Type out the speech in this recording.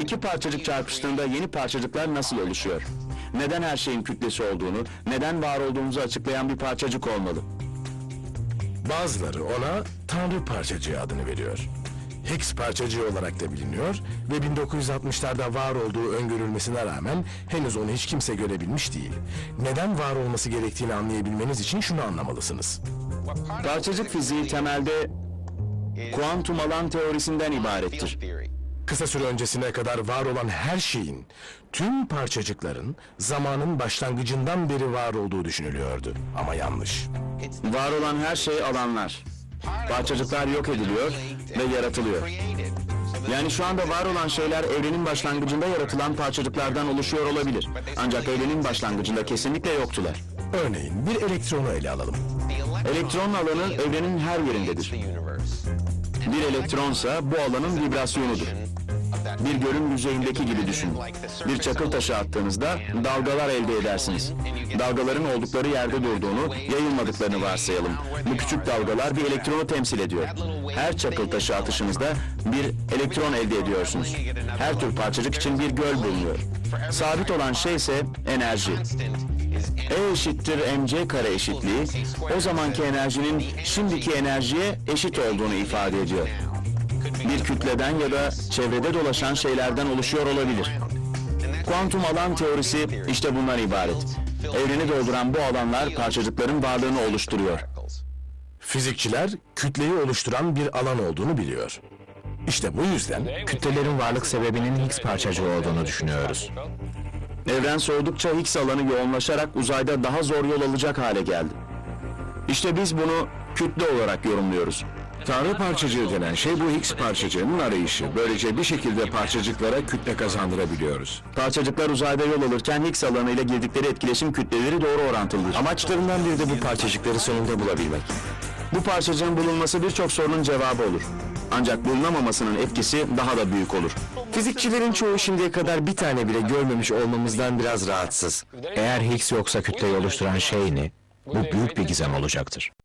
İki parçacık çarpıştığında yeni parçacıklar nasıl oluşuyor? Neden her şeyin kütlesi olduğunu, neden var olduğumuzu açıklayan bir parçacık olmalı? Bazıları ona Tanrı parçacığı adını veriyor. Higgs parçacığı olarak da biliniyor ve 1960'larda var olduğu öngörülmesine rağmen henüz onu hiç kimse görebilmiş değil. Neden var olması gerektiğini anlayabilmeniz için şunu anlamalısınız. Parçacık fiziği temelde kuantum alan teorisinden ibarettir. Kısa süre öncesine kadar var olan her şeyin, tüm parçacıkların zamanın başlangıcından beri var olduğu düşünülüyordu. Ama yanlış. Var olan her şey alanlar. Parçacıklar yok ediliyor ve yaratılıyor. Yani şu anda var olan şeyler evrenin başlangıcında yaratılan parçacıklardan oluşuyor olabilir. Ancak evrenin başlangıcında kesinlikle yoktular. Örneğin bir elektronu ele alalım. Elektron alanı evrenin her yerindedir. Bir elektronsa bu alanın vibrasyonudur. Bir gölün yüzeyindeki gibi düşünün. Bir çakıl taşı attığınızda dalgalar elde edersiniz. Dalgaların oldukları yerde durduğunu, yayılmadıklarını varsayalım. Bu küçük dalgalar bir elektronu temsil ediyor. Her çakıl taşı atışınızda bir elektron elde ediyorsunuz. Her tür parçacık için bir göl bulunuyor. Sabit olan şey ise enerji. E eşittir mc kare eşitliği o zamanki enerjinin şimdiki enerjiye eşit olduğunu ifade ediyor. Bir kütleden ya da çevrede dolaşan şeylerden oluşuyor olabilir. Kuantum alan teorisi işte bundan ibaret. Evreni dolduran bu alanlar parçacıkların varlığını oluşturuyor. Fizikçiler kütleyi oluşturan bir alan olduğunu biliyor. İşte bu yüzden Kütlelerin varlık sebebinin Higgs parçacığı olduğunu düşünüyoruz. Evren soğudukça Higgs alanı yoğunlaşarak uzayda daha zor yol alacak hale geldi. İşte biz bunu kütle olarak yorumluyoruz. Tanrı parçacığı denen şey bu Higgs parçacığının arayışı. Böylece bir şekilde parçacıklara kütle kazandırabiliyoruz. Parçacıklar uzayda yol alırken Higgs alanı ile girdikleri etkileşim kütleleri doğru orantılıdır. Amaçlarından biri de bu parçacıkları sonunda bulabilmek. Bu parçacığın bulunması birçok sorunun cevabı olur. Ancak bulunamamasının etkisi daha da büyük olur. Fizikçilerin çoğu şimdiye kadar bir tane bile görmemiş olmamızdan biraz rahatsız. Eğer Higgs yoksa kütleyi oluşturan şey ne? Bu büyük bir gizem olacaktır.